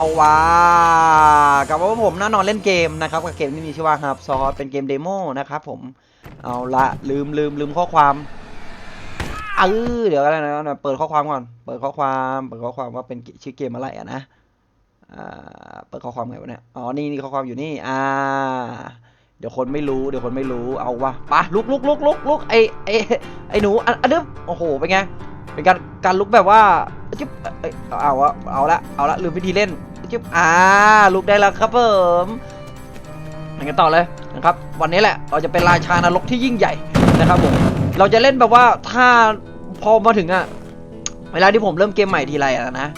เอาว่ากลับมาผมแน่นอนเล่นเกมนะครับกับเกมที่มีชื่อว่าครับซอสเป็นเกมเดโมนะครับผมเอาละลืมลืมลืมข้อความเออเดี๋ยวอะไรนะเปิดข้อความก่อนเปิดข้อความเปิดข้อความว่าเป็นชื่อเกมอะไรอะนะอ่าเปิดข้อความไงวะเนี่ยอ๋อนี่นี่ข้อความอยู่นี่อ่าเดี๋ยวคนไม่รู้เดี๋ยวคนไม่รู้เอาวะปะลุกลุกลุกลุกลุกไอไอไอหนูอันอันนึงโอ้โหเป็นไง เป็นการการลุกแบบว่าจิ๊บเอ้ยเอาเอาเอาละเอาละลืมวิธีเล่นจิ๊บอ่าลุกได้แล้วครับผมไปกันต่อเลยนะครับ วันนี้แหละเราจะเป็นราชานรกที่ยิ่งใหญ่นะครับผมเราจะเล่นแบบว่าถ้าพอมาถึงอะเวลาที่ผมเริ่มเกมใหม่ทีไรอะนะ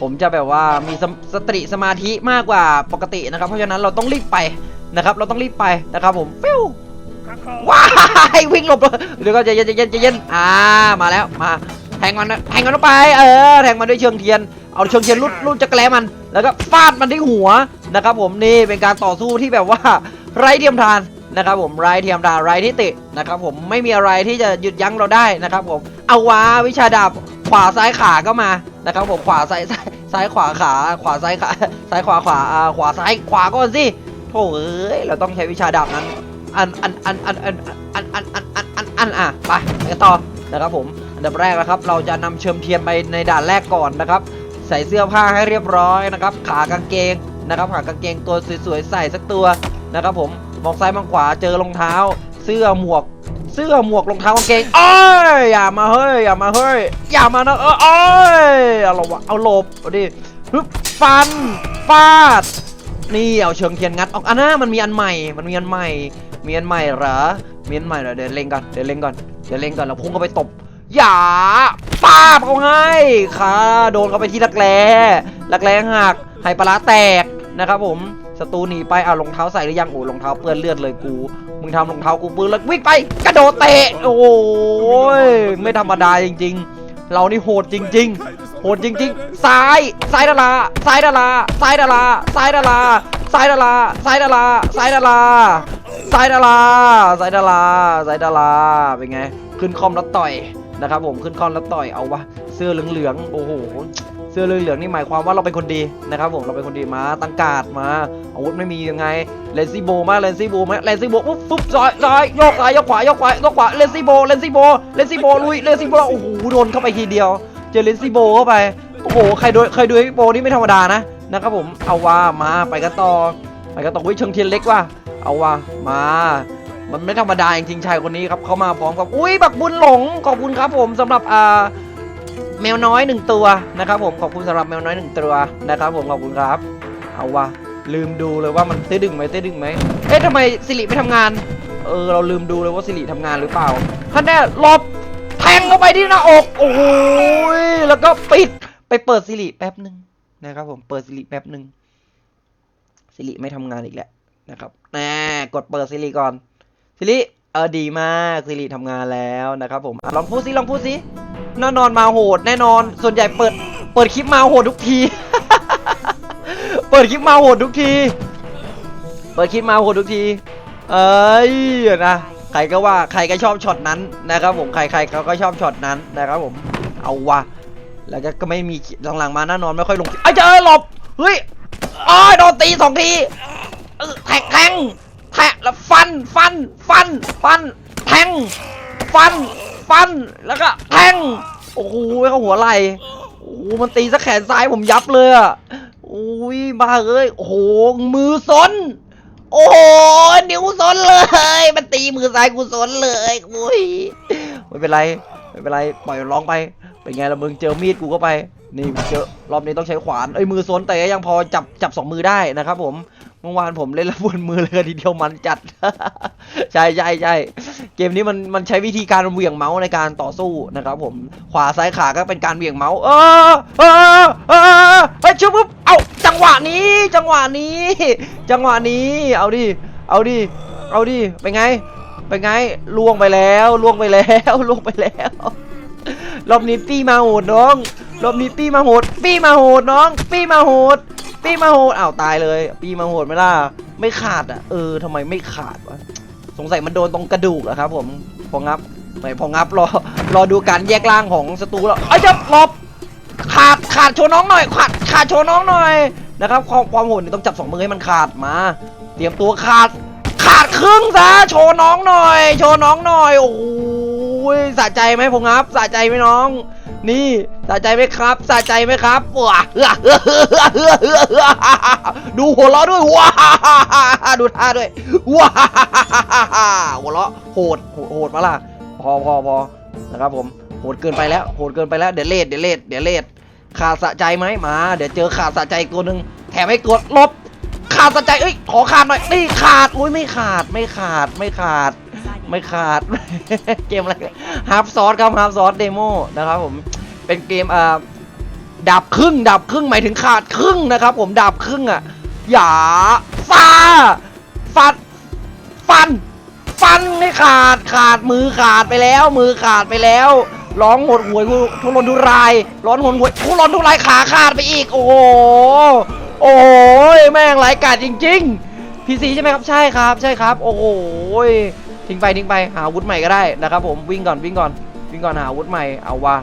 ผมจะแบบว่ามีสมสติสมาธิมากกว่าปกตินะครับ เพราะฉะนั้นเราต้องรีบไปนะครับ เราต้องรีบไปนะครับ ผมฟิวว้ายวิ่งหลบเลยเดี๋ยวก็ใจะเย็นใจะเย็นใจะเย็นอ่ามาแล้วมาแท งมันนะแทงมันลงไป เออ แทงมันด้วยเชิงเทียน เอาเชิงเทียนรุดรุดจักรแล้มัน แล้วก็ฟาดมันที่หัวนะครับผมนี่เป็นการต่อสู้ที่แบบว่าไร้เทียมทานนะครับผมไร้เทียมทานไร้ที่ตินะครับผมไม่มีอะไรที่จะหยุดยั้งเราได้นะครับผมเอาวะวิชาดาบขวาซ้ายขาก็มานะครับผมขวาซ้ายซ้ายซ้ายขวาขาขวาซ้ายขาซ้ายขวาขวาขวาซ้ายขวาก่อนสิโถ่เอ้ยเราต้องใช้วิชาดาบนั้นอันอันอันอันอันอันอันอันอันอันอันอะไปกันต่อนะครับผม ดับแรกนะครับ เราจะนำเชิมเทียนไปในด่านแรกก่อนนะครับ ใส่เสื้อผ้าให้เรียบร้อยนะครับ ขากางเกงนะครับขากางเกงตัวสวยๆใส่สักตัวนะครับผมมองซ้ายมองขวาเจอรองเท้า เสื้อหมวก เสื้อหมวกรองเท้ากางเกงโอ้ยอย่ามาเฮ้ยอย่ามาเฮ้ยอย่ามานะเออโอ้ยเอาละวะเอาหลบดิฮึบฟันฟาดนี่เอาเชิงเทียนงัดออกอันน่ามันมีอันใหม่ มันมีอันใหม่ มีอันใหม่เหรอมีอันใหม่เหรอเดี๋ยวเล็งก่อนเดี๋ยวเล็งก่อนเดี๋ยวเล็งก่อนแล้วพุ่งเข้าไปตบ อย่าป้าบเขาให้ค่ะโดนเขาไปที่รักแร้รักแร้หักไหปลาร้าแตกนะครับผมศัตรูหนีไปเอารองเท้าใส่หรือยังโอ้รองเท้าเปื้อนเลือดเลยกู มึงทำรองเท้ากูเปื้อนแล้ววิ่งไป กระโดดเตะ โอ้ยไม่ธรรมดาจริง ๆ เรานี่โหดจริง ๆ โหดจริง ๆ ซ้ายซ้ายดาราซ้ายดาราซ้ายดาราซ้ายดาราซ้ายดาราซ้ายดาราซ้ายดาราซ้ายดาราซ้ายดาราซ้ายดาราเป็นไง ขึ้นคอมแล้วต่อย นะครับผมขึ้นคอมแล้วต่อยเอาวะเสื้อเหลืองๆโอ้โหเสื้อเหลืองๆนี่หมายความว่าเราเป็นคนดีนะครับผมเราเป็นคนดีมาตั้งการ์ดมาอาวุธไม่มียังไงเลนซี่โบมาเลนซี่โบมาเลนซี่โบปุ๊บปุ๊บซ้ายซ้ายยกซ้ายยกขวายกขวายกขวาเลนซี่โบเลนซี่โบเลนซี่โบลุยเลนซี่โบโอ้โหโดนเข้าไปทีเดียว เจอเลนซี่โบเข้าไปโอ้โหใครดูใครดูไอโบนี่ไม่ธรรมดานะนะครับผมเอาว่ามาไปกันต่อไปกันต่อวิเชิงเทียนเล็กว่ะเอาว่ามา มันไม่ธรรมดาจริงๆชายคนนี้ครับเขามาพร้อมกับอุ้ยบักบุญหลงขอบคุณครับผมสำหรับอ่าแมวน้อยหนึ่งตัวนะครับผมขอบคุณสำหรับแมวน้อยหนึ่งตัวนะครับผมขอบคุณครับเอาวะลืมดูเลยว่ามันเต้ดึงไหมเต้ดึงไหมเอ๊ะทำไมสิริไม่ทำงานเออเราลืมดูเลยว่าสิริทำงานหรือเปล่าท่านแน่หลบแทงเข้าไปที่หน้าอกโอ้โหแล้วก็ปิดไปเปิดสิริแป๊บหนึ่งนะครับผมเปิดสิริแป๊บหนึ่งสิริไม่ทำงานอีกแล้วนะครับแน่กดเปิดสิริก่อน สิริเออดีมากสิริทำงานแล้วนะครับผมลองพูดสิลองพูดสิแน่นอนมาโหดแน่นอน ส่วนใหญ่เปิดเปิดคลิปมาโหดทุกที เปิดคลิปมาโหดทุกที เปิดคลิปมาโหดทุกที เอ้ยนะใครก็ว่าใครก็ชอบช็อตนั้นนะครับผมใครใครเขาก็ชอบช็อตนั้นนะครับผม เอาวะแล้วก็ไม่มีหลังๆมาแน่นอนไม่ค่อยลงไอ้เจอหลบเฮ้ยอ้อยโดนตีสองทีแทงแทง แทงแล้วฟันฟันฟันฟัน แทง ฟัน ฟันแล้วก็แทงโอ้โหเข้าหัวไหลโอ้โหมันตีซะแขนซ้ายผมยับเลยอะโอ้ยบ้าเอ้ยโอ้โหมือซนโอ้โหนิ้วซนเลย มันตีมือซ้ายกูซนเลยอุ้ยไม่เป็นไรไม่เป็นไรปล่อยร้องไปเป็นไงละมึงเจอมีดกูก็ไปนี่เจอรอบนี้ต้องใช้ขวานเอ้ยมือซนแต่ยังพอจับจับสองมือได้นะครับผม เมื่อวานผมเล่นแล้วบนมือเลยทีเดียวมันจัด ใช่ใช่ใช่เกมนี้มันมันใช้วิธีการเหวี่ยงเมาส์ในการต่อสู้นะครับผมขวาซ้ายขาก็เป็นการเหวี่ยงเมาส์เออเออเออไปชุบปุ๊บเอ้าจังหวะนี้ จังหวะนี้ จังหวะนี้ เอาดิเอาดิเอาดิเป็นไงเป็นไงล่วงไปแล้วล่วงไปแล้วล่วงไปแล้วรอบนี้ปี้มาโหดน้องรอบนี้ปี้มาโหดปี้มาโหดน้องปี้มาโหด ปีมาโหดอ้าวตายเลย ปีมาโหดไม่ล่ะไม่ขาดอะเออทำไมไม่ขาดวะสงสัยมันโดนตรงกระดูกอะครับ ผมพองับไม่พองับรอรอดูการแยกล่างของศัตรูแล้วเอ้ยจะหลบขาดขาดโชว์น้องหน่อยขาดขาดโชว์น้องหน่อยนะครับความความโหดนี่ต้องจับสองมือให้มันขาดมา เตรียมตัวขาดขาดครึ่งซะโชว์น้องหน่อย โชว์น้องหน่อยโอุ้้ยสะใจไหมผมครับสะใจไหมน้อง นี่สะใจไหมครับสะใจไหมครับว้าดูหัวเราะด้วยว้าดูท่าด้วยว้าหัวเราะโหดโหดมาล่ะพอพอพอนะครับผมโหดเกินไปแล้วโหดเกินไปแล้วเดี๋ยวเลดเดี๋ยวเลดเดี๋ยวเลดขาดสะใจไหมมา เดี๋ยวเจอขาดสะใจตัวหนึ่งแถมให้กดลบขาดสะใจเอ้ยขอขาดหน่อยนี่ขาดอุ้ยไม่ขาดไม่ขาดไม่ขาด ไม่ขาด เกมอะไรฮาร์ฟซอสครับฮาร์ฟซอสเดโมนะครับผมเป็นเกมอ่าดับครึ่ง ดับครึ่งหมายถึงขาดครึ่งนะครับ ผมดับครึ่งอะอย่าฟาฟันฟัน ฟันไม่ขาดขาดมือขาดไปแล้ว มือขาดไปแล้วร้องหดหวยทุรนทุราย ร้อนหดหวยทุรนทุรายขาขาดไปอีก โอ้โหโอ้โหแม่งหลายกาดจริง ๆพีซีใช่ไหมครับใช่ครับ ใช่ครับ โอ้โห ทิ้งไปทิ้งไปหาอาวุธใหม่ก็ได้นะครับผมวิ่งก่อนวิ่งก่อนวิ่งก่อนหาอาวุธใหม่เอาวะ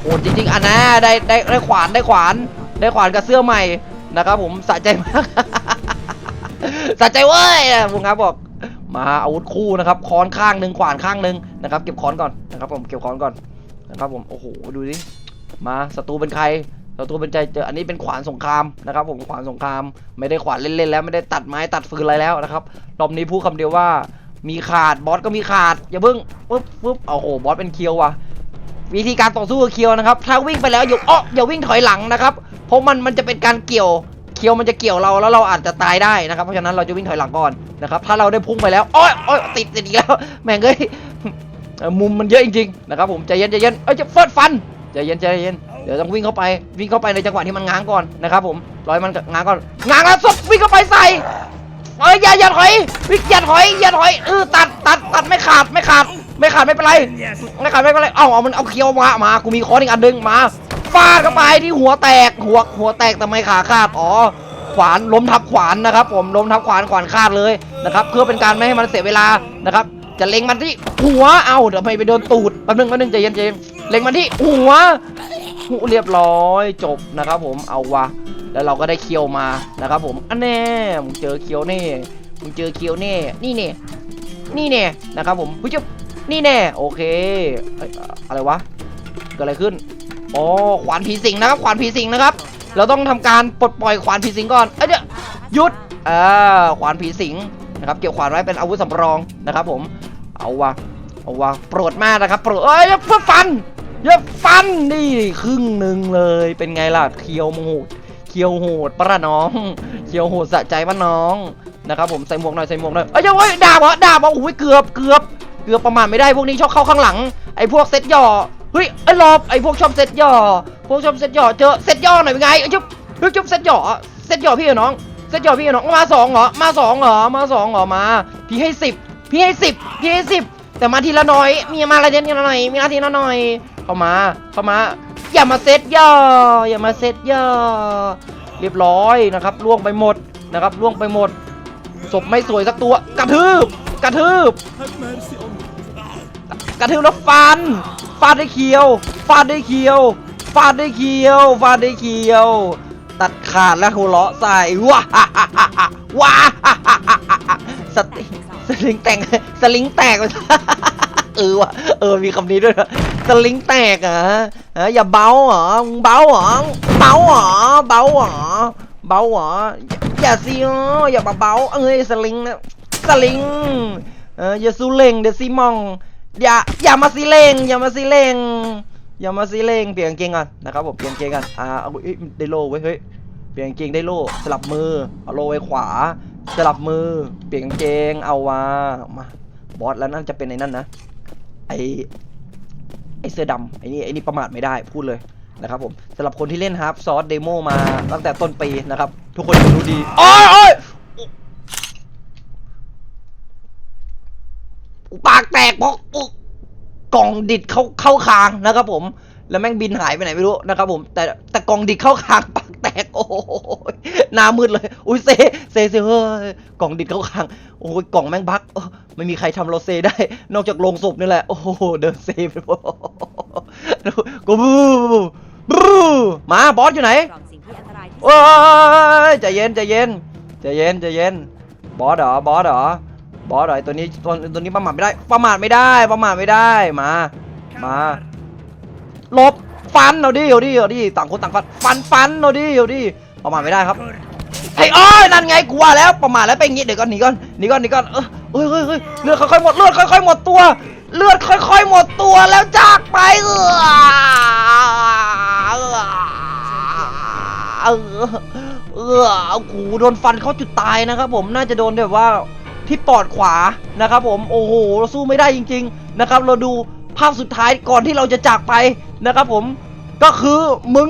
โหดจริงๆอันน่าได้ได้ได้ขวานได้ขวาน ได้ขวานกับเสื้อใหม่นะครับผมสะใจมากสะใจเว้ยผมครับบอกมาอาวุธคู่นะครับค้อนข้างหนึ่งขวานข้างหนึ่งนะครับเก็บค้อนก่อนนะครับผมเก็บค้อนก่อนนะครับผมโอ้โหดูดิมาศัตรูเป็นใครศัตรูเป็นใจเจออันนี้เป็นขวานสงครามนะครับ ผมขวานสงคราม ไม่ได้ขวานเล่นๆแล้วไม่ได้ตัดไม้ตัดฟืนอะไรแล้วนะครับรอบนี้พูดคำเดียวว่า มีขาดบอสก็มีขาดอย่าเพิ่งปุ๊บปุ๊บโอ้โหบอสเป็นเคียวว่ะวิธีการต่อสู้กับเคียวนะครับ ถ้าวิ่งไปแล้วอย่อ้ออย่าวิ่งถอยหลังนะครับ เพราะมันมันจะเป็นการเกี่ยว เคียวมันจะเกี่ยวเราแล้วเราอาจจะตายได้นะครับ เพราะฉะนั้นเราจะวิ่งถอยหลังก่อนนะครับ ถ้าเราได้พุ่งไปแล้วโอ้ยโอ้ยติดติดอีกแล้ว แม่งเอ้ยมุมมันเยอะจริงๆนะครับผมใจเย็นใจเย็นเอ้ยจะเฟิดฟันใจเย็นใจเย็นเดี๋ยวต้องวิ่งเข้าไปวิ่งเข้าไปในจังหวะที่มันง้างก่อนนะครับผมรอยมันง้างก่อนง้างแล้วสดวิ่งเข้าไปใส่ เอ้ยอย่าอย่าถอยวิ่งอย่าถอยอย่าถอยเออตัดตัดตัดไม่ขาดไม่ขาด ไม่ขาดไม่เป็นไรไม่ขาดไม่เป็นไรเอ้าเอามันเอาเคียวมามากูมีค้อนอีกอันนึงมาฟาดเข้าไปที่หัวแตกหัวหัวแตกแต่ไม่ขาขาดอ๋อขวานล้มทับขวานนะครับ ผมล้มทับขวานขวานขาดเลยนะครับ เพื่อเป็นการไม่ให้มันเสียเวลานะครับ จะเล็งมันที่หัวเอ้าเดี๋ยวไปไปโดนตูดแป๊บนึงแป๊บนึงใจเย็นใจเย็นเล็งมันที่หัวเรียบร้อยจบนะครับ ผมเอาวะ แล้วเราก็ได้เคียวมานะครับผมอันแน่มึงเจอเคียวแน่มึงเจอเคียวแน่นี่เนี่ยนี่เนี่ยนะครับผมผู้ชนี่แน่โอเคเอ้ยอะไรวะเกิดอะไรขึ้นอ๋อขวานผีสิงนะครับขวานผีสิงนะครับ เราต้องทำการปลดปล่อยขวานผีสิงก่อนเอ้ยเดี๋ยวหยุดอ่าขวานผีสิงนะครับเกี่ยวขวานไว้เป็นอาวุธสำรองนะครับ ผมเอาวะเอาวะโปรดมากนะครับโปรดเอ้ยอย่าเพื่อฟันอย่าฟันนี่ครึ่งหนึ่งเลยเป็นไงล่ะเคียวโหด คียวโหดปะระน้อง เคียวโหดสะใจปะน้องนะครับผมใส่หมวกหน่อยใส่หมวกหน่อยเอ้ยเว้ยดาบเหรอดาบเหรอโอ้ยเกือบเกือบเกือบประมาทไม่ได้พวกนี้ชอบเข้าข้างหลังไอ้พวกเซตย่อเฮ้ยไอ้หลบไอ้พวกชอบเซตย่อพวกชอบเซตย่อเจอเซตย่อหน่อยเป็นไงไอ้จุ๊บเฮ้ยจุ๊บเซตย่อเซตย่อพี่กับน้องเซตย่อพี่กับน้องมาสองเหรอมาสองเหรอมาสองเหรอมา พี่ให้สิบพี่ให้สิบพี่ให้สิบแต่มาทีละน้อยมีมาอะไรเด่นกันหน่อยมีนาทีละหน่อยเข้ามาเข้ามา อย่ามาเซตย่อ อย่ามาเซตย่อ เรียบร้อยนะครับล่วงไปหมดนะครับล่วงไปหมด ศพไม่สวยสักตัว กระทืบ กระทืบ กระทืบแล้วฟันฟาดได้เคียวฟาดได้เคียวฟาดได้เคียวฟาดได้เคียว ตัดขาดแล้วหัวเราะใส่ว้าว้าสติสลิงแตกสลิงแตก เออว่ะเออมีคำนี้ด้วยนะสลิงแตกอฮะอย่าเบาหรอเบาหรอเบาหรอเบาหรอเบาหรออย่าซีอ๋ออย่ามาเบาเอ้ยสลิงนะสลิงเอออย่าสู้เล่งเดี๋ยวซีมองอย่าอย่ามาซีเลงอย่ามาซีเลงอย่ามาซีเลงเปลี่ยนเกงก่อนนะครับผมเปลี่ยนเกงก่อนอ่าเอาเอ้ได้โล่ไว้เฮ้ยเปลี่ยนเกงได้โล่สลับมือเอาโล่ไว้ขวา สลับมือ เปลี่ยนเกงเอาวามาบอสแล้วนั่นจะเป็นไอ้นั่นนะ ไอไอเสื้อดำไอนี่ไอนี่ประมาทไม่ได้พูดเลยนะครับผมสำหรับคนที่เล่นฮาร์ปซอสเดโมมาตั้งแต่ต้นปีนะครับ ทุกคนจะรู้ดีโอ้ยโอ้ยปากแตกเพราะอุ๊กล่องดิดเข้าเข้าคางนะครับผม แล้วแม่งบินหายไปไหนไม่รู้นะครับผมแต่แต่กล่องดิดเข้าคางปากแตกโอ้โหน้ามืดเลย อุ้ยเซเซเซเฮ้ยกล่องดิดเข้าคางโอ้ยกล่องแม่งบักไม่มีใครทำเราเซได้ นอกจากโลงศพนี่แหละ โอ้โหเดินเซไปหมดกูบูบูมาบอสอยู่ไหนกล่องสิ่งที่อันตรายที่สุดเอ้ยใจเย็นใจเย็นใจเย็นใจเย็นบอสเหรอบอสเหรอบอสเหรอตัวนี้ตัวตัวนี้ประมาทไม่ได้ประมาทไม่ได้ประมาทไม่ได้มามา หลบฟันเอาดิเอาดิเอาดิต่างคนต่างฟันฟันฟันเอาดิเอาดิประมาทไม่ได้ครับไอ้ยเอ้ยนั่นไงกลัวแล้วประมาทแล้วเป็นอย่างงี้เดี๋ยวก่อนหนีก่อนหนีก่อนหนีก่อนเออเฮ้ยเฮ้ยเฮ้ยเลือดค่อยๆหมดเลือดค่อยๆหมดตัว เลือดค่อย ๆ หมดตัวแล้วจากไปเออเออเออโอ้โหโดนฟันเข้าจุดตายนะครับ ผมน่าจะโดนแบบว่าที่ปอดขวานะครับ ผมโอ้โหเราสู้ไม่ได้จริง ๆ นะครับ เราดูภาพสุดท้ายก่อนที่เราจะจากไป นะครับผมก็คือมึง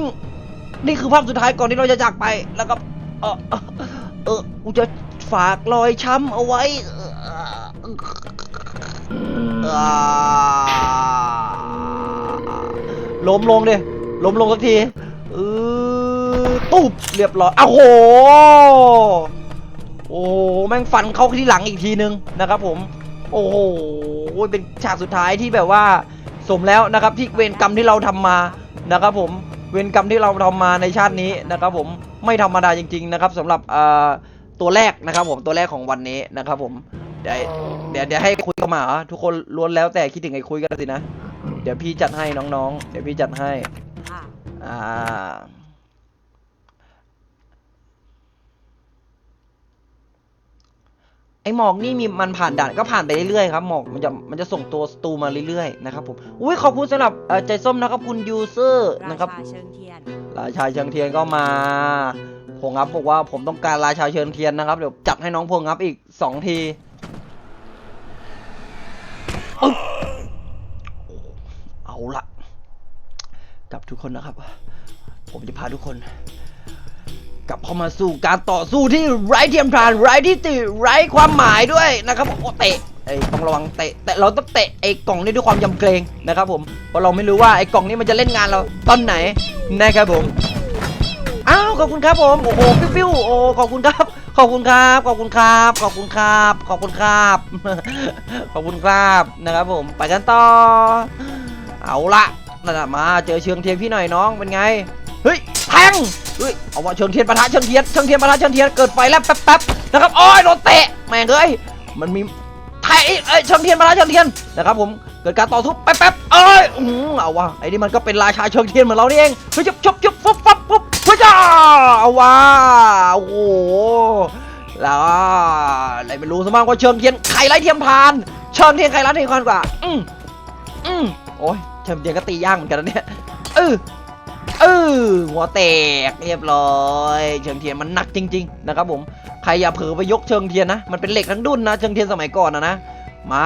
นี่คือภาพสุดท้ายก่อนที่เราจะจากไปแล้วก็เออเออเออกูจะฝากรอยช้ำเอาไว้ล้มลงดิล้มลงสักทีเออตุ๊บเรียบร้อยอ้าวโหโอ้โหแม่งฟันเข้าที่หลังอีกทีนึงนะครับผม โอ้โหเป็นฉากสุดท้ายที่แบบว่า สมแล้วนะครับที่เวรกรรมที่เราทำมานะครับผมเวรกรรมที่เราทำมาในชาตินี้นะครับผมไม่ธรรมดาจริง ๆ นะครับสำหรับเอ่อตัวแรกนะครับ ผมตัวแรกของวันนี้นะครับผมเดี๋ยวเดี๋ยวเดี๋ยวให้คุยกันมาทุกคนล้วนแล้วแต่คิดถึงไอ้คุยกันสินะ เดี๋ยวพี่จัดให้น้องๆ เดี๋ยวพี่จัดให้ค่ะอ่า ไอหมอกนี่มีมันผ่านด่านก็ผ่านไปเรื่อยๆครับหมอกมันจะมันจะส่งตัวสตูมาเรื่อยๆนะครับผมอุ้ยขอบคุณสำหรับเอ่อใจส้มนะครับคุณยูเซอร์รานะครับชาเชิงเทียนราชาเชิงเทียนก็มาพงงับบอกว่าผมต้องการราชาเชิงเทียนนะครับเดี๋ยวจัดให้น้องพงงับอีกสองทีอึ๊บเอาละกลับทุกคนนะครับ ผมจะพาทุกคน กลับเข้ามาสู่การต่อสู้ที่ไร้เทียมทานไร้ที่ติไร้ความหมายด้วยนะครับผมโอ้เตะไอ้ต้องระวังเตะแต่เราต้องเตะไอ้กล่องนี้ด้วยความยำเกรงนะครับผมเพราะเราไม่รู้ว่าไอ้กล่องนี้มันจะเล่นงานเราตอนไหนนะครับผมอ้าวขอบคุณครับผมโอ้โหฟิวฟิวโอ้ขอบคุณครับขอบคุณครับขอบคุณครับขอบคุณครับขอบคุณครับขอบคุณครับนะครับผมไปกันต่อเอาละนั่นน่ะมาเจอเชิงเทียนพี่หน่อยน้องเป็นไง เฮ้ยแทงเฮ้ยเอาว่าเชิงเทียนปะทะเชิงเทียนเชิงเทียนปะทะเชิงเทียนเกิดไฟแล้วแป๊บๆนะครับโอ้ยโดนเตะแม่งเอ้ยมันมีไทยเอ้ยเชิงเทียนปะทะเชิงเทียนนะครับผมเกิดการต่อสู้แป๊บๆเอ้ยอือเอาว่ะไอ้นี่มันก็เป็นราชาเชิงเทียนเหมือนเรานี่เองเฮ้ยจุบจุบจุบฟุบฟับฟุบเฮ้ยจ้าเอาว่ะโอ้โหแล้วอะไรไม่รู้สมากว่าเชิงเทียนใครไร้เทียมทาน เชิงเทียนใครไร้เทียมทานกว่า อืมอืมโอ้ยเชิงเทียนก็ตีย่างเหมือนกันนะเนี่ยเออ ออหัวแตกเรียบร้อย เชิงเทียนมันหนักจริง ๆ นะครับผมใครอย่าเผลอไปยกเชิงเทียนนะมันเป็นเหล็กทั้งดุนนะเชิงเทียนสมัยก่อนนะนะมา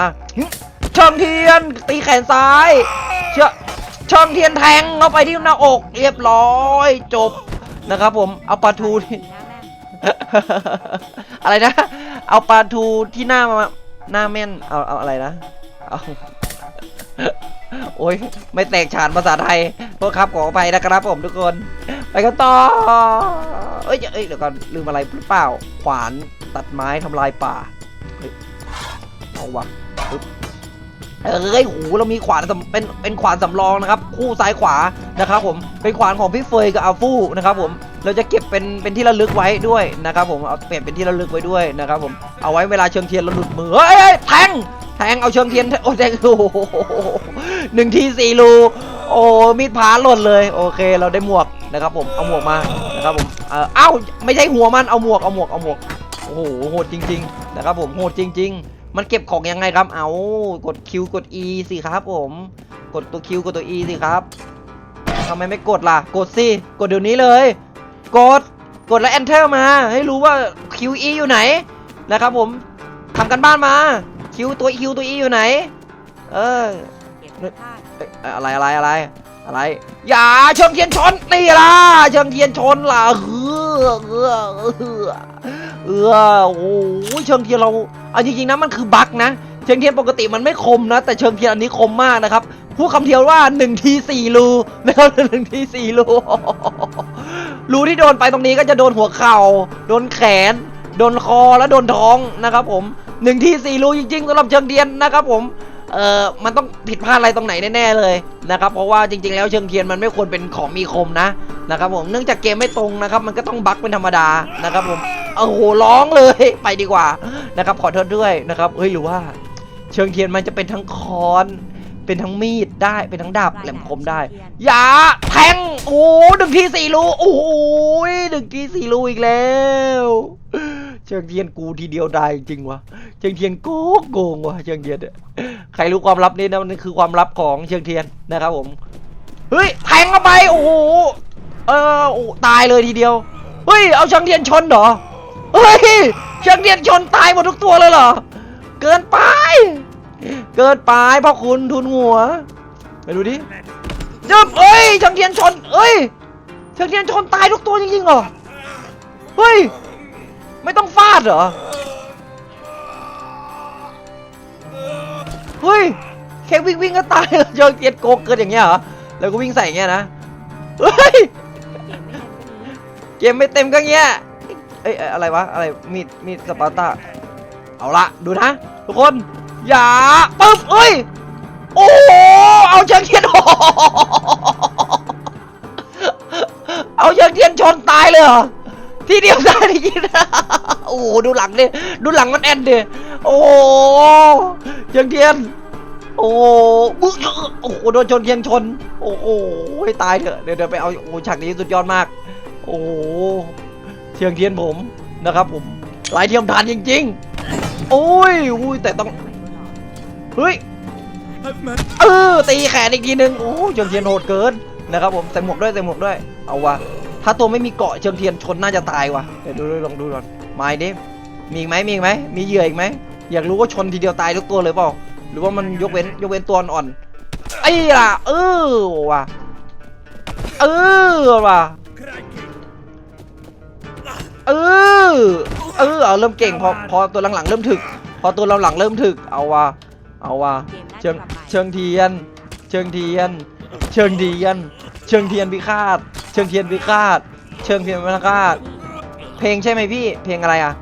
เชิงเทียนตีแขนซ้าย เชื่อเชิงเทียนแทงเข้าไปที่หน้าอก เรียบร้อยจบนะครับผมเอาปลาทูที่อะไรนะ เอาปลาทูที่หน้ามาหน้าแม่นเอาเอาอะไรนะเอา โอ้ยไม่แตกฉานภาษาไทยโทษครับขออภัยนะครับผมทุกคน ไปกันต่อเอ้ยเอ้ยเดี๋ยวก่อนลืมอะไรหรือเปล่า ขวานตัดไม้ทำลายป่าเอาวะเอ้ยโหเรามีขวานสำเป็นเป็นขวานสำรองนะครับ คู่ซ้ายขวานะครับผมเป็นขวานของพี่เฟยกับอาฟูนะครับผมเราจะเก็บเป็นเป็นที่ระลึกไว้ด้วยนะครับผมเอาเปลี่ยนเป็นที่ระลึกไว้ด้วยนะครับผมเอาไว้เวลาเชิงเทียนเราหลุดมือเฮ้ยเฮ้ยแทง แทงเอาเชิงเทียนโอ้แทงโอ้โหหนึ่งทีสี่รูโอ้มีดพาหล่นเลย โอเค เราได้หมวกนะครับผมเอาหมวกมานะครับผมเออเอ้าไม่ใช่หัวมันเอาหมวกเอาหมวกเอาหมวกโอ้โหโหดจริง ๆ นะครับผมโหดจริง ๆ มันเก็บของยังไงครับ เอากด Q กด E สิครับผม กดตัว Q กดตัว E สิครับทำไมไม่กดล่ะ กดสิกดเดี๋ยวนี้เลย กดกดแล้ว Enter มา ให้รู้ว่า Q E อยู่ไหนนะครับผมทำกันบ้านมา Q ตัว Q ตัว E อยู่ไหน เออ เก็บไม่พลาดเอ้ยอะไรอะไรอะไรอะไรอย่าเชิงเทียนชนนี่ล่ะเชิงเทียนชนล่ะเออเออเออเออโอ้ยเชิงเทียนเราเอาจริงๆนะมันคือบั๊กนะเชิงเทียนปกติมันไม่คมนะ แต่เชิงเทียนอันนี้คมมากนะครับพูดคำเดียวว่า1ที4รูนะครับหนึ่งที4รูรูที่โดนไปตรงนี้ก็จะโดนหัวเข่า โดนแขน โดนคอและโดนท้องนะครับผม 1ที4รูจริงๆสำหรับเชิงเทียนนะครับผมเออมันต้องผิดพลาดอะไรตรงไหนแน่ๆเลยนะครับเพราะว่าจริง ๆ แล้วเชิงเทียนมันไม่ควรเป็นของมีคมนะนะครับผมเนื่องจากเกมไม่ตรงนะครับ มันก็ต้องบั๊กเป็นธรรมดานะครับผมโอ้โหร้องเลยไปดีกว่านะครับขอโทษด้วยนะครับเฮ้ยหรือว่า เชิงเทียนมันจะเป็นทั้งค้อน เป็นทั้งมีดได้เป็นทั้งดาบแหลมคมได้อย่าแทงโอ้หนึ่งทีสี่รูโอ้โหหนึ่งทีสี่รูอีกแล้ว เชิงเทียนกูทีเดียวได้จริงวะเชิงเทียนโกงโกงวะเชิงเทียนเนี่ยใครรู้ความลับนี้นะมันคือความลับของเชิงเทียนนะครับผมเฮ้ยแทงเข้าไปโอ้โหเออโอ้ตายเลยทีเดียวเฮ้ยเอาเชิงเทียนชนเหรอเฮ้ยเชิงเทียนชนตายหมดทุกตัวเลยเหรอเกินไป เกินไปพ่อคุณทุนหัวไปดูดิยึบเอ้ยเชิงเทียนชนเอ้ยเชิงเทียนชนตายทุกตัวจริงๆเหรอเฮ้ย ไม่ต้องฟาดเหรอ เฮ้ยแค่วิ่งวิ่งก็ตายแล้วเชิงเทียนโกงเกินอย่างเงี้ยเหรอ แล้วก็วิ่งใส่อย่างเงี้ยนะ เฮ้ย เกมไม่เต็มก็เงี้ย เอ้ยอะไรวะ อะไร มีด มีดสปาร์ตา เอาละดูนะ ทุกคน อย่าปึ๊บเอ้ย โอ้โหเอาเชิงเทียนโอ้โหเอาเชิงเทียนชนตายเลยเหรอ ทีเดียวได้ได้ยินโอ้โหดูหลังดิดูหลังมันแอนเดโอ้โหเชิงเทียนโอ้โหบึ้งโอ้โหโดนชนเทียนชน โอ้โหตายเถอะเดี๋ยวเดี๋ยวไปเอาโอ้ฉากนี้สุดยอดมาก โอ้โหเชียงเทียนผมนะครับผมลายเทียมทานจริง ๆ โอ้ยอุ้ยแต่ต้องเฮ้ยเออตีแขนอีกทีนึงโอ้เชียงเทียนโหดเกินนะครับผมใส่หมวกด้วยใส่หมวกด้วยเอาวะ ถ้าตัวไม่มีเกาะเชียงเทียนชนน่าจะตายวะเดี๋ยวดูดูลองดูก่อนไม้ดิมีอีกไหมมีอีกไหมมีเหยื่ออีกไหมอยากรู้ว่าชนทีเดียวตายทุกตัวเลยเปล่าหรือว่ามันยกเว้นยกเว้นตัวอ่อนๆไอ้ล่ะ เออว่ะเออว่ะเออเออเอาเริ่มเก่งพอพอตัวหลังๆเริ่มถึก พอตัวหลังๆเริ่มถึกเอาว่ะเอาว่ะเกมน่าเชิจะงกลับมาเชิงเทียน เชิงเทียน เชิงเทียน เชิงเทียนพิฆาต เชิงเทียนพิฆาต เชิงเทียนพิฆาต เพลงใช่ไหมพี่ เพลงอะไรอะ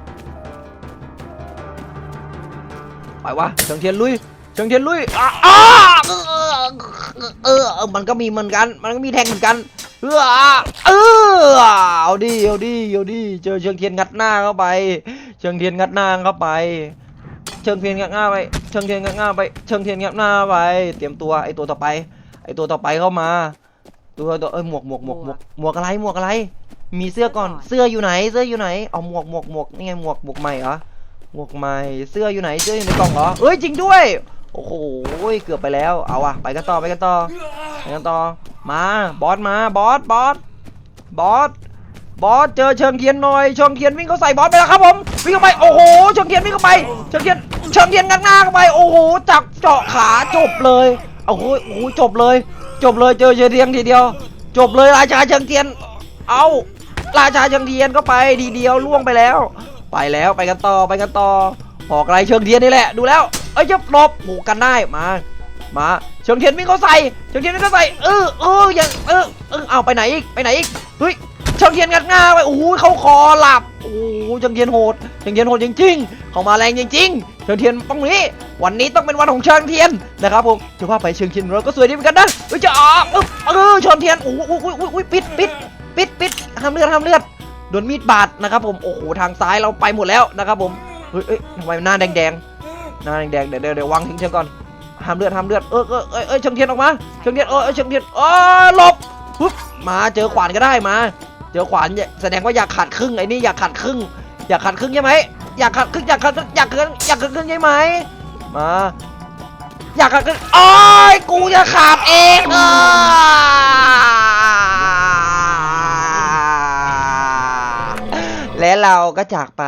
ไปวะ เชิงเทียนลุย เชิงเทียนลุยอะอะเออเออ มันก็มีเหมือนกัน มันก็มีแทงเหมือนกัน เออเออเอาดิ เอาดิ เอาดิ เจอเชิงเทียนงัดหน้าเข้าไป เชิงเทียนงัดหน้าเข้าไป เชิงเทียนงัดหน้าไป เชิงเทียนงัดหน้าไป เชิงเทียนงัดหน้าไป เตรียมตัวไอตัวต่อไป ไอตัวต่อไปเข้ามา ตัวตัวเอ้ยหมวกหมวกหมวกหมวกหมวกอะไรหมวกอะไร มีเสื้อก่อนเสื้ออยู่ไหน เสื้ออยู่ไหนเอาหมวกหมวกหมวกนี่ไงหมวกหมวกใหม่เหรอหมวกใหม่เสื้ออยู่ไหนเสื้ออยู่ในกล่องเหรอเอ้ยจริงด้วยโอ้โหเกือบไปแล้วเอาอะไปกันต่อไปกันต่อไปกันต่อมาบอสมาบอสบอสบอสบอสเจอเชิงเทียนหน่อยเชิงเทียนวิ่งเข้าใส่บอสไปแล้วครับผมวิ่งเข้าไปโอ้โหเชิงเทียนวิ่งเข้าไปเชิงเทียนเชิงเทียนงัดหน้าเข้าไปโอ้โหจับเจาะขาจบเลยโอ้โหโอ้โหจบเลย จบเลยเจอเชิงเทียนทีเดียว จบเลยราชาเชิงเทียน เอาราชาเชิงเทียนก็ไปทีเดียวล่วงไปแล้ว ไปแล้วไปกันต่อไปกันต่อหอกไรเชิงเทียนนี่แหละดูแล้วเอ้ยจะหลบหมูกันได้มามาเชิงเทียนวิ่งเข้าใส่เชิงเทียนวิ่งเข้าใส่เออเออยังเออเออเอาไปไหนอีกไปไหนอีกเฮ้ยเชิงเทียนงัดง่าไปโอ้โหเขาคอหลับโอ้โหเชิงเทียนโหดเชิงเทียนโหดจริงๆเข้ามาแรงจริงๆ ชิงเทียนต้องนี้ วันนี้ต้องเป็นวันของเชิงเทียนนะครับผมจะว่าไปเชิงเทียนเราก็สวยดีเหมือนกันนะเฮ้ยจะออกเออเออเชิงเทียนโอ้โหโอ้โหโอ้โหปิดปิดปิดปิดห้ามเลือดห้ามเลือดโดนมีดบาดนะครับผมโอ้โหทางซ้ายเราไปหมดแล้วนะครับผมเฮ้ยเอ้ยทำไมหน้าแดงๆหน้าแดงๆเดี๋ยวเดี๋ยวเดี๋ยววางทิ้งเชิงก่อนห้ามเลือดห้ามเลือดเออเออเออเชิงเทียนออกมาเชิงเทียนเออเชิงเทียนเออหลบปุ๊บมาเจอขวานก็ได้มา เจอขวานแสดงว่าอยากขาดครึ่งไอ้นี่อยากขาดครึ่งอยากขาดครึ่งใช่ไหม อยากขาดครึ่งอยากขาดครึ่งอยากขาดครึ่งอยากขาดครึ่งใช่ไหมมาอยากขาดครึ่งโอ้ยกูจะขาดเองอะและเราก็จากไป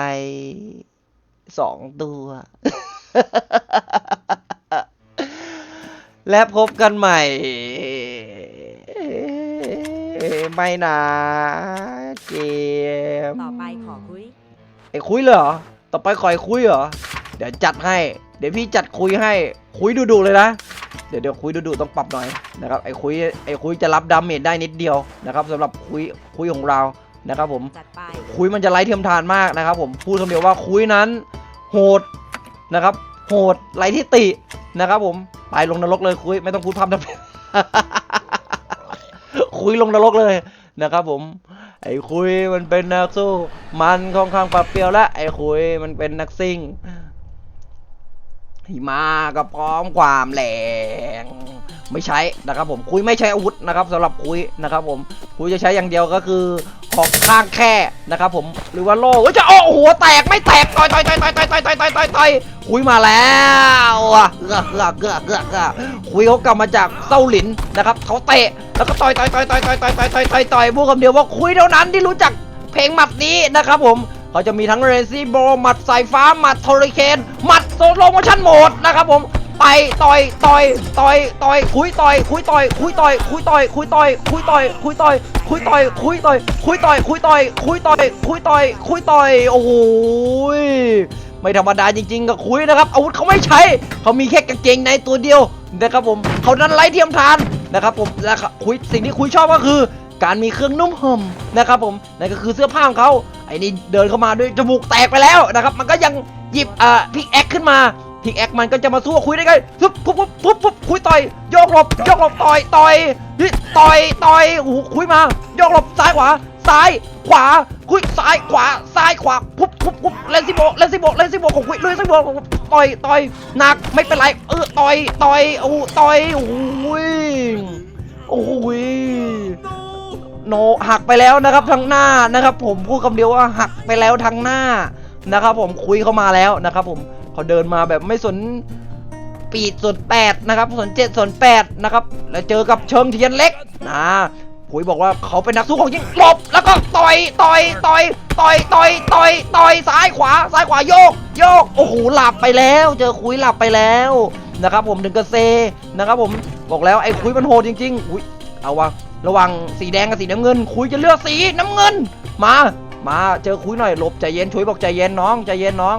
สองตัว และพบกันใหม่ไม่นะเกม ต่อไปขอคุย ไอ้คุยเลยเหรอ ต่อไปขอไอ้คุยเหรอ เดี๋ยวจัดให้ เดี๋ยวพี่จัดคุยให้ คุยดุๆเลยนะ เดี๋ยวเดี๋ยวคุยดุๆต้องปรับหน่อยนะครับ ไอ้คุยไอ้คุยจะรับดาเมจได้นิดเดียวนะครับสำหรับคุยคุยของเรา นะครับผมจัดไปคุยมันจะไร้เทียมทานมากนะครับ ผม พูดคำเดียวว่าคุยนั้น โหดนะครับ โหดไร้ที่ตินะครับ ผม ไปลงนรกเลยคุยไม่ต้องพูดพร่ำทำเพลงคุยลงนรกเลยนะครับผม ไอ้คุยมันเป็นนักสู้ มันค่อนข้างปรับเปียวละไอ้คุยมันเป็นนักซิ่งหิมาก็พร้อมความแรง ไม่ใช้นะครับผมคุยไม่ใช้อาวุธนะครับสำหรับคุยนะครับผมคุยจะใช้อย่างเดียวก็คือของข้างแค่นะครับผมหรือว่าโล่จะโอ้โหแตกไม่แตกต่อยต่อยต่อยต่อยต่อยต่อยต่อยต่อยต่อยต่อยคุยมาแล้วเกือกเกือกเกือกเกือกเกอกคุยเขากลับมาจากเซาหลินนะครับเขาเตะแล้วก็ต่อยต่อยต่อยต่อยต่อยต่อยต่อยต่อยต่อยต่อยพูดคำเดียวว่าคุยเท่านั้นที่รู้จักเพลงหมัดนี้นะครับผมเขาจะมีทั้งเรซี่โบหมัดสายฟ้าหมัดโทริเคนหมัดโซโลโมชั่นโหมดนะครับผม ไปต่อยต่อยต่อยต่อยคุยต่อยคุยต่อยคุยต่อยคุยต่อยคุยต่อยคุยต่อยคุยต่อยคุยต่อยคุยต่อยคุยต่อยคุยต่อยคุยต่อยคุยต่อยคุยต่อยโอ้โหไม่ธรรมดาจริงๆกับคุยนะครับอาวุธเขาไม่ใช้เขามีแค่กางเกงในตัวเดียวนะครับผมเขานั้นไร้เทียมทานนะครับผมและคุยสิ่งที่คุยชอบก็คือ การมีเครื่องนุ่มห่มนะครับผมนั่นก็คือเสื้อผ้าของเขาไอ้นี่เดินเข้ามาด้วยจมูกแตกไปแล้วนะครับ มันก็ยังหยิบอ่าพิกแอคขึ้นมา พิกแอคมันก็จะมาสู้คุยได้ไงปุ๊บปุ๊บปุ๊บปุ๊บคุยต่อยโยกหลบโยกหลบต่อยต่อยเฮ้ยต่อยต่อยโอ้โหคุยมาโยกหลบซ้ายขวาซ้ายขวาคุยซ้ายขวาซ้ายขวาปุ๊บปุ๊บปุ๊บเลนซิโบเลนซิโบเลนซิโบของคุยเลนซิโบต่อยต่อยหนักไม่เป็นไรเออต่อยต่อยโอ้ต่อยโอ้โหโอ้โหโนหักไปแล้วนะครับทางหน้านะครับ ผมพูดคำเดียวว่าหักไปแล้วทางหน้านะครับ ผมคุยเข้ามาแล้วนะครับ ผม เขาเดินมาแบบไม่สนปีดส่วนแปดนะครับส่วนเจ็ดส่วนแปดนะครับแล้วเจอกับเชิงเทียนเล็กนะผุยบอกว่าเขาเป็นนักสู้ของจริงหลบแล้วก็ต่อยต่อยต่อยต่อยต่อยต่อยต่อยซ้ายขวาซ้ายขวาโยก โยกโอ้โหหลับไปแล้ว เจอคุยหลับไปแล้วนะครับ ผมถึงกระเซนะครับ ผมบอกแล้วไอ้คุยมันโหดจริง ๆ อุ้ยเอาวะระวังสีแดงกับสีน้ำเงิน คุยจะเลือกสีน้ำเงิน มา มาเจอคุยหน่อยหลบใจเย็นช่วยบอกใจเย็นน้องใจเย็นน้อง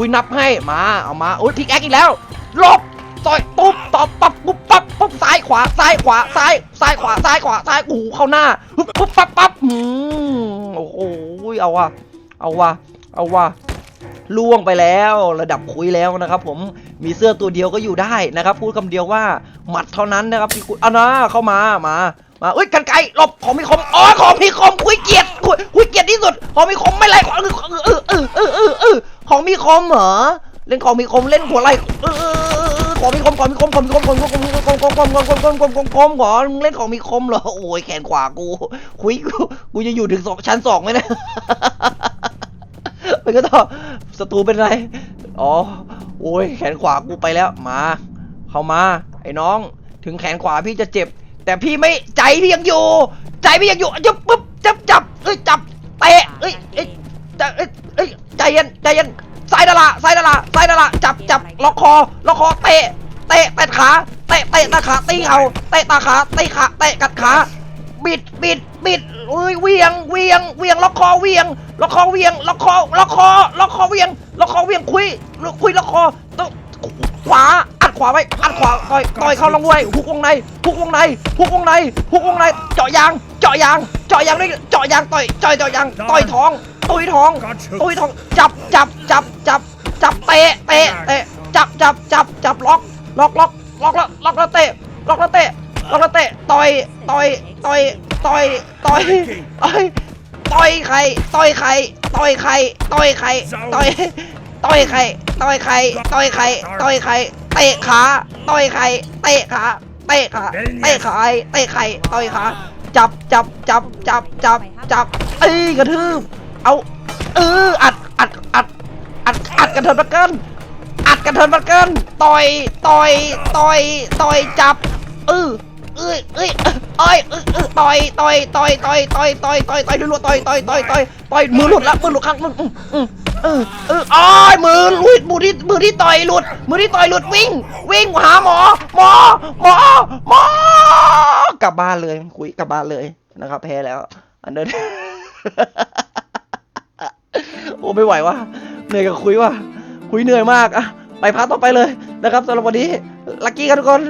คุยนับให้มาเอามาโอ้ยพิกแอคอีกแล้วลบต่อยตุ๊บตอบปั๊บปุ๊บปั๊บปุ๊บซ้ายขวาซ้ายขวาซ้ายซ้ายขวาซ้ายขวาซ้ายโอ้โหเข้าหน้าปุ๊บปุ๊บปั๊บปั๊บอืมโอ้โหเอาว่ะเอาว่ะเอาว่ะล่วงไปแล้วระดับคุยแล้วนะครับ ผมมีเสื้อตัวเดียวก็อยู่ได้นะครับ พูดคำเดียวว่าหมัดเท่านั้นนะครับพี่คุยเอานะเข้ามามามาเอ้ยกันไกลหลบของมีคมอ๋อของมีคมคุยเกียดคุยคุยเกียดที่สุดของมีคมไม่ไรของเออเออเออเออเออ ของมีคมเหรอเล่นของมีคมเล่นหัวไหล่เออเออเออเออของมีคมของมีคมของมีคมของมีคมของมีคมของมีคมของมีคมของมีคมของมีคมของมีคมของเหรอมึงเล่นของมีคมเหรอโอ้ยแขนขวากูคุยกูกูจะอยู่ถึงสองชั้นสองไหมเนะมันก็ต้องศัตรูเป็นไรอ๋อโอ้ยแขนขวากูไปแล้วมา เข้ามาไอ้น้อง ถึงแขนขวาพี่จะเจ็บ แต่พี่ไม่ใจพี่ยังอยู่ ใจพี่ยังอยู่จับปุ๊บจับจับเอ้ยจับเตะเอ้ยเอ้ยจะเอ้ยเอ้ย ใจเย็นใจเย็นซ้ายดาราซ้ายดาราซ้ายดาราจับจับล็อกคอล็อกคอเตะเตะเตะขาเตะเตะตาขาตีเขาเตะตาขาตีขาเตะกัดขาบิดบิดบิดเอ้ยเวียงเวียงเวียงล็อกคอเวียงล็อกคอเวียงล็อกคอล็อกคอล็อกคอเวียงล็อกคอเวียงคุยคุยล็อกคอต้องขวาอัดขวาไว้อัดขวาต่อยต่อยเข้าลงไว้หุกวงในหุกวงในหุกวงในหุกวงในเจาะยางเจาะยางเจาะยางด้วยเจาะยางต่อยต่อยเจาะยางต่อยท้อง ตุยทองตุยทอง จับจับจับจับจับเตะเตะเตะจับจับจับจับล็อกล็อกล็อกล็อกแล้วล็อกแล้วเตะล็อกแล้วเตะล็อกแล้วเตะต่อยต่อยต่อยต่อยต่อยต่อยต่อยใครต่อยใครต่อยใครต่อยใครต่อยต่อยใครต่อยใครต่อยใครต่อยใครเตะขาต่อยใครเตะขาเตะขาเตะขาเตะใครต่อยขาจับจับจับจับจับจับเอ้ยกระทืบ เอา เออ อัด อัด อัด อัด อัดกระเทินประกันอัดกระเทินประกันต่อย ต่อย ต่อย ต่อย จับ เออเอ้ยเอ้ยเอ้ยเอ้ยเอ้ยต่อยต่อยต่อยต่อยต่อยต่อยต่อยต่อยรัวต่อยต่อยต่อยต่อยต่อยมือหลุดละมือหลุดข้างมือเออเอออ้อยมือหลุดมือที่มือที่ต่อยหลุด มือที่ต่อยหลุดวิ่ง วิ่งหาหมอ หมอ หมอ หมอกลับบ้านเลยคุยกลับบ้านเลยนะครับ แพ้แล้ว อันเดิน โอ้ไม่ไหวว่ะเหนื่อยกับคุยว่ะคุยเหนื่อยมากอะไปพักต่อไปเลยนะครับสำหรับวันนี้ลักกี้กันทุกคน